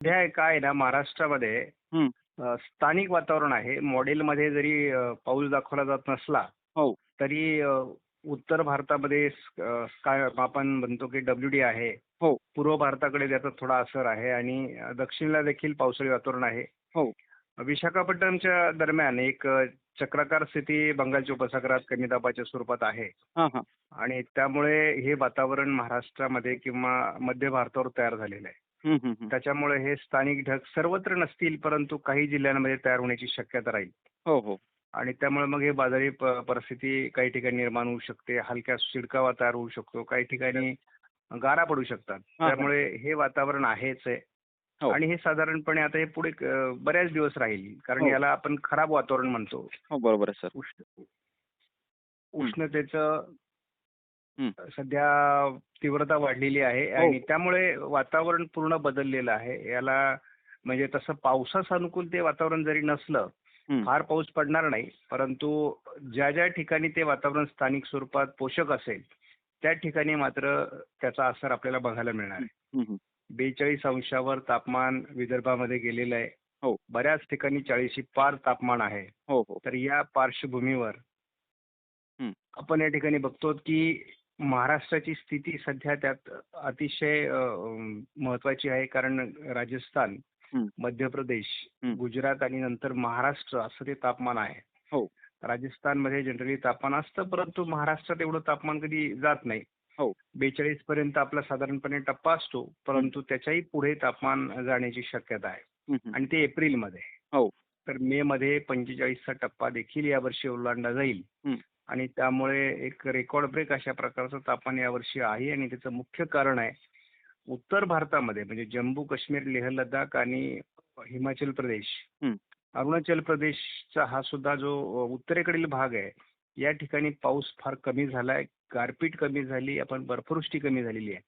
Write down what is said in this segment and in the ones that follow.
सध्या काय ना महाराष्ट्रामध्ये. अ, स्थानिक वातावरण आहे. मॉडेलमध्ये जरी अ, पाऊस दाखवला जात नसला हो. तरी अ, उत्तर भारतामध्ये स- अ, काय आपण म्हणतो की डब्ल्यू डी आहे. हो. पूर्व भारताकडे त्याचा थोडा असर आहे आणि अ, दक्षिणेला देखील पावसाळी वातावरण आहे. हो. विशाखापट्टणमच्या दरम्यान एक अ, चक्राकार स्थिती बंगालच्या उपसागरात कमी दाबाच्या स्वरूपात आहे. हां हां. आणि त्यामुळे हे वातावरण महाराष्ट्रामध्ये किंवा मध्य भारतावर तयार झालेलं आहे. त्याच्यामुळे हे स्थानिक ढग सर्वत्र नसतील परंतु काही जिल्ह्यांमध्ये तयार होण्याची शक्यता राहील हो हो आणि त्यामुळे मग हे बाजारी परिस्थिती काही ठिकाणी निर्माण होऊ शकते हलक्या शिडकावा तयार होऊ शकतो काही ठिकाणी गारा पडू शकतात. त्यामुळे हे वातावरण आहेच आहे हो. आणि हे साधारणपणे आता हे पुढे बऱ्याच दिवस राहील कारण हो. याला आपण खराब वातावरण म्हणतो हो बरोबर आहे सर उष्ण उष्णतेचं. सध्या तीव्रता वाढलेली आहे हो. आणि त्यामुळे वातावरण पूर्ण बदललेलं आहे याला म्हणजे तसं पावसास अनुकूल ते वातावरण जरी नसलं. फार पाऊस पडणार नाही परंतु ज्या ज्या ठिकाणी ते वातावरण स्थानिक स्वरूपात पोषक असेल त्या ठिकाणी मात्र त्याचा असर आपल्याला बघायला मिळणार आहे. बेचाळीस अंशावर तापमान विदर्भामध्ये गेलेलं आहे हो बऱ्याच ठिकाणी चाळीशी पार तापमान आहे हो तर या पार्श्वभूमीवर. आपण या ठिकाणी बघतो की महाराष्ट्राची स्थिती सध्या त्यात अतिशय महत्वाची आहे. कारण राजस्थान. मध्य प्रदेश. गुजरात आणि नंतर महाराष्ट्र असं ते तापमान आहे. हो. राजस्थानमध्ये जनरली तापमान असतं परंतु महाराष्ट्रात एवढं तापमान कधी जात नाही. हो. बेचाळीस पर्यंत आपला साधारणपणे टप्पा असतो परंतु त्याच्याही पुढे तापमान जाण्याची शक्यता आहे. आणि ते एप्रिलमध्ये. हो. तर मे मध्ये पंचेचाळीसचा टप्पा देखील यावर्षी ओलांडला जाईल. आणि त्यामुळे एक रेकॉर्ड ब्रेक अशा प्रकारचं तापमान यावर्षी आहे आणि त्याचं मुख्य कारण आहे उत्तर भारतामध्ये म्हणजे जम्मू काश्मीर लेह लडाख आणि हिमाचल प्रदेश. अरुणाचल प्रदेशचा हा सुद्धा जो उत्तरेकडील भाग आहे या ठिकाणी पाऊस फार कमी झालाय गारपीट कमी झाली आपण बर्फवृष्टी कमी झालेली आहे.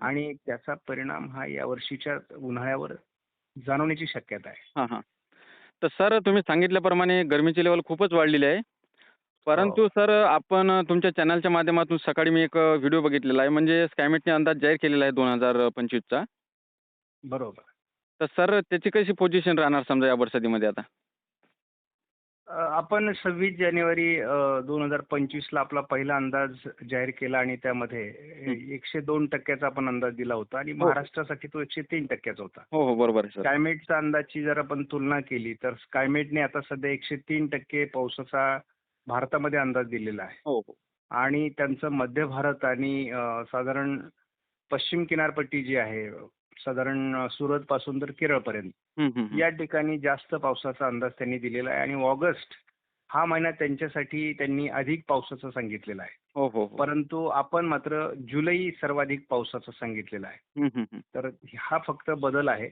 आणि त्याचा परिणाम हा या वर्षीच्या उन्हाळ्यावर जाणवण्याची शक्यता आहे. तर सर तुम्ही सांगितल्याप्रमाणे गरमीची लेवल खूपच वाढलेली आहे. परंतु हो. सर आपण तुमच्या चॅनलच्या माध्यमातून सकाळी मी एक व्हिडिओ बघितलेला आहे. म्हणजे स्कायमेटने अंदाज जाहीर केलेला आहे दोन हजार पंचवीसचा. बरोबर. तर सर त्याची कशी पोझिशन राहणार समजा या बरसातीमध्ये आता? अ, आपण सव्वीस जानेवारी दोन हजार पंचवीसला आपला पहिला अंदाज जाहीर केला आणि त्यामध्ये एकशे दोन टक्क्याचा आपण अंदाज दिला होता आणि महाराष्ट्रासाठी तो एकशे तीन टक्क्याचा होता. हो हो बरोबर आहे सर. स्कायमेटचा अंदाजची जर आपण तुलना केली तर स्कायमेटने आता सध्या एकशे तीन टक्के पावसाचा भारतामध्ये अंदाज दिलेला आहे. हो हो. आणि त्यांचं मध्य भारत आणि साधारण पश्चिम किनारपट्टी जी आहे साधारण सुरत पासून तर केरळपर्यंत हं, हं. या ठिकाणी जास्त पावसाचा अंदाज त्यांनी दिलेला आहे आणि ऑगस्ट हा महिना त्यांच्यासाठी त्यांनी अधिक पावसाचा सांगितलेला आहे. हो परंतु आपण मात्र जुलै सर्वाधिक पावसाचा सांगितलेला आहे. तर हा फक्त बदल आहे.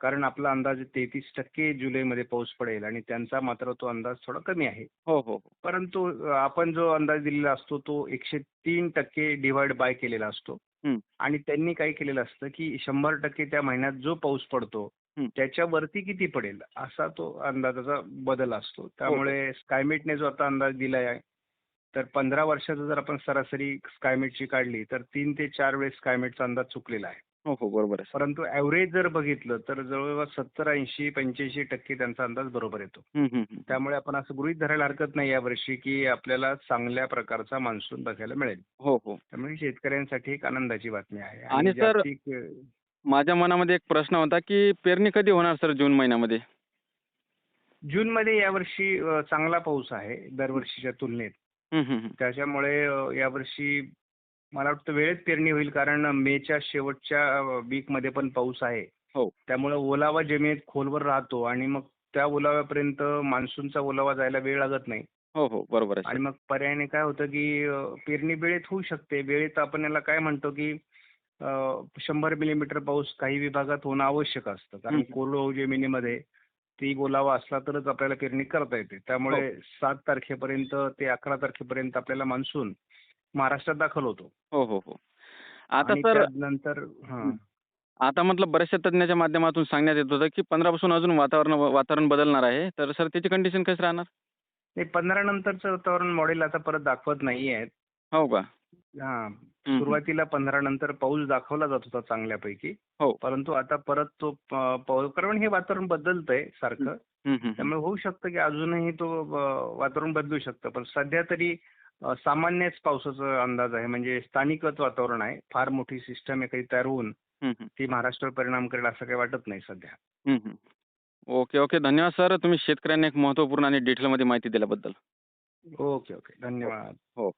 कारण आपला अंदाज तेहतीस टक्के जुलैमध्ये पाऊस पडेल आणि त्यांचा मात्र तो अंदाज थोडा कमी आहे. हो हो हो. परंतु आपण जो अंदाज दिलेला असतो तो एकशे तीन टक्के डिवाइड बाय केलेला असतो. हं. आणि त्यांनी काय केलेलं असतं की शंभर टक्के त्या महिन्यात जो पाऊस पडतो हं. त्याच्यावरती किती पडेल असा तो अंदाजाचा बदल असतो. त्यामुळे स्कायमेटने जो आता अंदाज दिलाय आहे तर पंधरा वर्षाचा जर आपण सरासरी स्कायमेटची काढली तर तीन ते चार वेळेस स्कायमेटचा अंदाज चुकलेला आहे. हो हो परंतु ॲव्हरेज जर बघितलं तर जवळपास सत्तर ऐंशी पंच्याऐंशी टक्के त्यांचा अंदाज बरोबर येतो. त्यामुळे आपण असं गृहीत धरायला हरकत नाही यावर्षी की आपल्याला चांगल्या प्रकारचा मान्सून बघायला मिळेल. हो हो. त्यामुळे शेतकऱ्यांसाठी एक आनंदाची बातमी आहे. आणि सर- माझ्या मनामध्ये एक प्रश्न होता की पेरणी कधी होणार सर जून महिन्यामध्ये? जूनमध्ये यावर्षी अ, चांगला पाऊस आहे दरवर्षीच्या तुलनेत. त्याच्यामुळे यावर्षी मला वाटतं वेळेत पेरणी होईल कारण मेच्या शेवटच्या वीकमध्ये पण पाऊस आहे. हो. त्यामुळे ओलावा जमिनीत खोलवर राहतो आणि मग त्या ओलाव्यापर्यंत मान्सूनचा ओलावा जायला वेळ लागत नाही. हो हो. बरोबर आहे आणि मग पर्यायाने काय होतं की अ, पेरणी वेळेत होऊ शकते. वेळेत आपण याला काय म्हणतो की अ, शंभर मिलीमीटर पाऊस काही विभागात होणं आवश्यक असतं. कारण हम्म. कोरडवाहू जमिनीमध्ये ती ओलावा असला तरच आपल्याला पेरणी करता येते. त्यामुळे हो. सात तारखेपर्यंत ते अकरा तारखेपर्यंत आपल्याला मान्सून महाराष्ट्रात दाखल होतो. हो हो हो. आता सर त्यानंतर हां. आता म्हटलं बऱ्याचशा तज्ञाच्या माध्यमातून सांगण्यात येत होतं की पंधरापासून अजून वातावरण वातावरण बदलणार आहे. तर सर त्याची कंडिशन कशी राहणार? ते पंधरा नंतरचं वातावरण मॉडेल आता परत दाखवत नाही आहेत हो का? हा. सुरुवातीला पंधरा नंतर पाऊस दाखवला जात होता चांगल्यापैकी. हो. परंतु आता परत तो पाऊस कारण हे वातावरण बदलतंय सारखं. त्यामुळे होऊ शकतं की अजूनही तो वातावरण बदलू शकतं. पण सध्या तरी सामान्यच पावसाचा अंदाज आहे. म्हणजे स्थानिकच वातावरण आहे. फार मोठी सिस्टम आहे काही तयार होऊन हं, हं. ती महाराष्ट्रावर परिणाम करेल असं काही वाटत नाही सध्या. हं, हं. Okay okay. धन्यवाद सर. तुम्ही शेतकऱ्यांना एक महत्त्वपूर्ण आणि डिटेलमध्ये माहिती दिल्याबद्दल. Okay okay. धन्यवाद. हो.